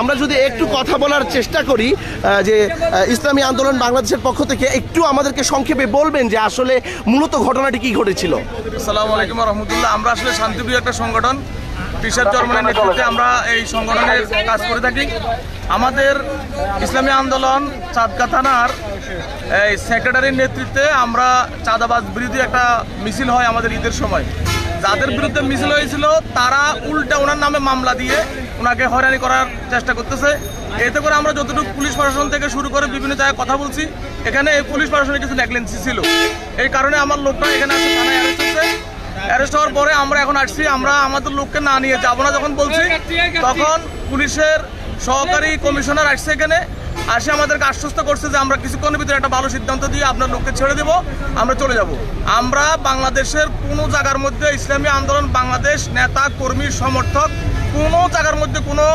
আমরা যদি একটু কথা বলার চেষ্টা করি যে ইসলামী আন্দোলন বাংলাদেশের পক্ষ থেকে একটু আমাদেরকে সংক্ষেপে বলবেন যে আসলে মূলত ঘটনাটি কি ঘটেছিল। আসসালামু আলাইকুম রহমতুল্লাহ আমরা আসলে শান্তিপ্রিয় একটা সংগঠন। টিশার্ট চরমানের নেতৃত্বে আমরা এই সংগঠনের কাজ করে থাকি। আমাদের ইসলামী আন্দোলন চাঁদকা থানার এই সেক্রেটারির নেতৃত্বে আমরা চাঁদাবাজ বিরোধী একটা মিছিল হয় আমাদের ঈদের সময়। যাদের বিরুদ্ধে মিছিল হয়েছিল, তারা উল্টা ওনার নামে মামলা দিয়ে ওনাকে হয়রানি করার চেষ্টা করতেছে। এতে করে আমরা যতটুকু পুলিশ প্রশাসন থেকে শুরু করে বিভিন্ন জায়গায় কথা বলছি, এখানে এই পুলিশ প্রশাসনের কিছু নেগলেন্সি ছিল। এই কারণে আমার লোকটা এখানে আসে থানায় অ্যারেস্ট হচ্ছে। অ্যারেস্ট হওয়ার পরে আমরা এখন আসছি, আমরা আমাদের লোককে না নিয়ে যাব না যখন বলছি, তখন পুলিশের সহকারী কমিশনার আসছে এখানে। আসে আমাদেরকে আশ্বস্ত করছে যে আমরা কিছুক্ষণের ভিতরে একটা ভালো সিদ্ধান্ত দিয়ে আপনার লোককে ছেড়ে দেবো, আমরা চলে যাব। আমরা বাংলাদেশের কোনো জায়গার মধ্যে ইসলামী আন্দোলন, বাংলাদেশ নেতা, কর্মী, সমর্থক কোনো জায়গার মধ্যে কোনো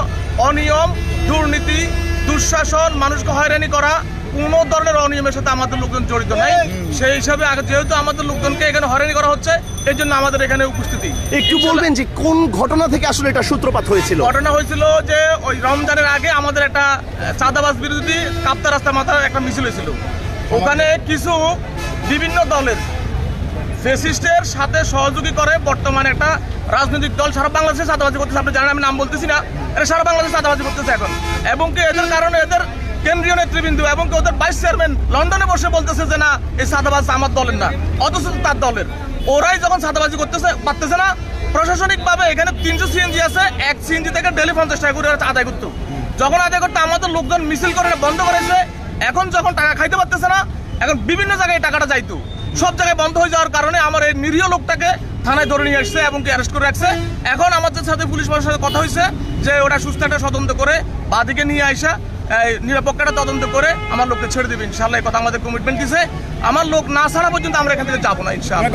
অনিয়ম দুর্নীতি দুঃশাসন মানুষকে হয়রানি করা কোনো ধরনের অনিয়মের সাথে আমাদের লোকজন জড়িত নাই। সেই হিসাবে যেহেতু আমাদের লোকজনকে এখানে হয়রানি করা হচ্ছে এই জন্য আমাদের এখানে উপস্থিতি। একটু বলবেন যে কোন ঘটনা থেকে আসলে এটা সূত্রপাত হয়েছিল? ঘটনা হয়েছিল যে ওই রমজানের আগে আমাদের একটা চাঁদাবাস বিরোধী কাপ্তা রাস্তা মাথায় একটা মিছিল হয়েছিল। ওখানে কিছু বিভিন্ন দলের ফেসিস্টের সাথে সহযোগী করে বর্তমানে একটা রাজনৈতিক দল সারা বাংলাদেশে চাঁদাবাজি করতেছে। আপনি জানেন, আমি নাম বলতেছি না। এরা সারা বাংলাদেশে চাঁদাবাজি করতেছে এখন। এবং কি এদের কারণে এদের কেন্দ্রীয় নেতৃবৃন্দ এবং কি ওদের ভাইস চেয়ারম্যান লন্ডনে বসে বলতেছে যে, না, এই চাঁদাবাজ আমার দলের না। অথচ তার দলের। ওরাই যখন চাঁদাবাজি করতেছে, পারতেছে না। প্রশাসনিকভাবে এখানে তিনশো সিএনজি আছে, এক সিএনজি থেকে ডেলি পঞ্চাশ টাকা করে আদায় করতো। যখন আদায় করতো, আমাদের লোকজন মিছিল করে বন্ধ করেছে। এখন যখন টাকা খাইতে পারতেছে না, এখন বিভিন্ন জায়গায় টাকাটা যাইতো। সব জায়গায় বন্ধ হয়ে যাওয়ার কারণে আমার এই নিরীহ লোকটাকে থানায় ধরে নিয়ে আসছে এবং অ্যারেস্ট করে রাখছে। এখন আমাদের সাথে পুলিশ প্রশাসনের সাথে কথা হয়েছে যে ওটা সুস্থ একটা তদন্ত করে বাদিকে নিয়ে আসা নিরাপত্তাটা তদন্ত করে আমার লোককে ছেড়ে দেবে। ইনশাল্লাহ এই কথা আমাদের কমিটমেন্ট দিছে। আমার লোক না ছাড়া পর্যন্ত আমরা এখান থেকে যাব না ইনশাল্লাহ